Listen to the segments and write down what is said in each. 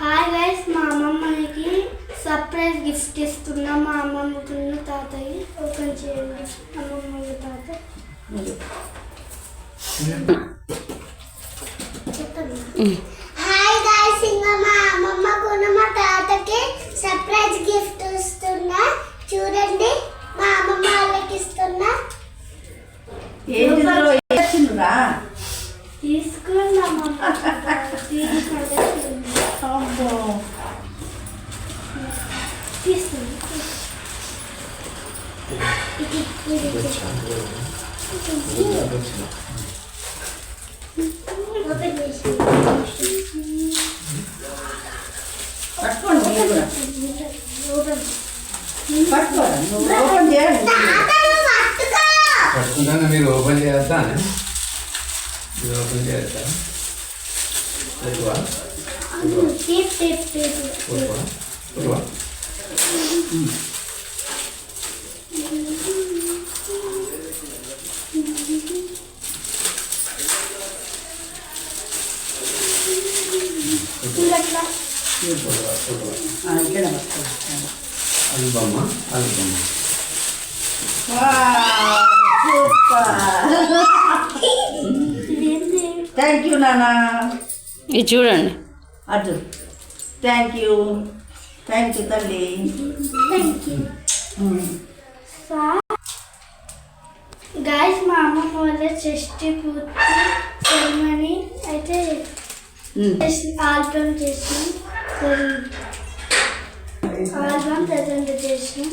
Hi guys మా అమ్మమ్మకి surprise gift ఇస్తున్నా. మా అమ్మమ్మకి తాతయ్య ఓపెన్ చేయండి. అమ్మమ్మ తాత. చెప్పండి. తీసుకున్నాం తీసుకుంటే అబ్బో తీస్తుంది ఇది ఇది ఓపెన్ 이거 문제였다. 이거 뭐야? 이거 뭐야? 이게 와. 알바마? 알바마. 와, 귀엽다. థ్యాంక్ యూ నాన్న ఇది చూడండి. Arjun thank you thank you తల్లి. గాయస్ మా అమ్మమ్మ వాళ్ళ షష్టి పూర్తి సెరమనీ అయితే ఆల్బమ్ చేసినాం ఆల్బమ్ ప్రజెంట్ చేసినాం.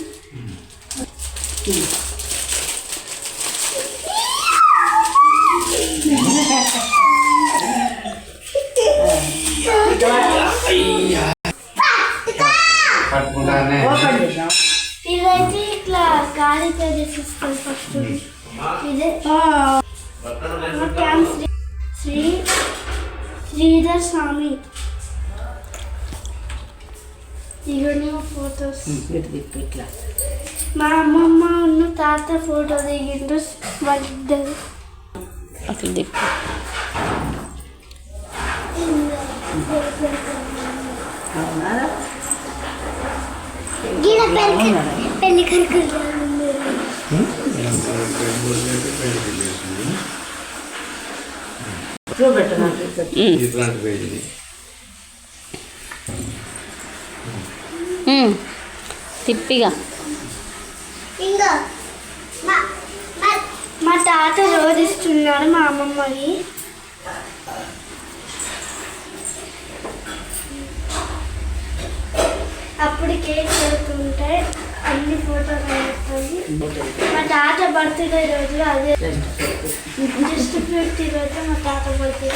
పట్టుకుంటానే ఓపెన్ చేద్దాం. ఇదైతే ఇట్లా గాలితో చేసిస్తాం ఫస్ట్. ఇదే. మా క్యాంప్ శ్రీ శ్రీ శ్రీధర్ స్వామి. ఇవన్నీ మా ఫొటోస్. ఇటు తిప్పు ఇట్లా. మా అమ్మమ్మ ఉన్న తాత ఫోటో దిగిండు వాళ్ళిద్దరు దిక్కు అవునా? పెళ్ళి. తిప్పిగా. ఇంకో మా తాత రోజు ఇస్తున్నాడు మా అమ్మమ్మకి అప్పుడు కేక్ పెడుతుంటే అన్ని ఫోటోలు వస్తాయి. మా తాత బర్త్డే రోజు అదే. జస్ట్ ఫిఫ్టీ రోజు మా తాత బర్త్డే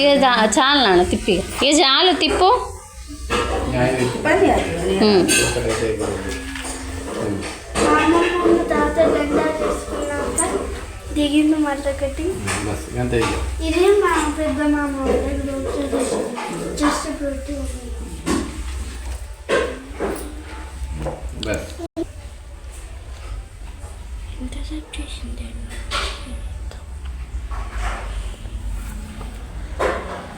ఇక చాలు నాన్న తిప్పిగా ఇక. చాలు తిప్పు. దిగింది మళ్ళొకటి ఇదే మా పెద్ద మా మామ జస్ట్ ఇంటర్సెప్ట్ చేసింది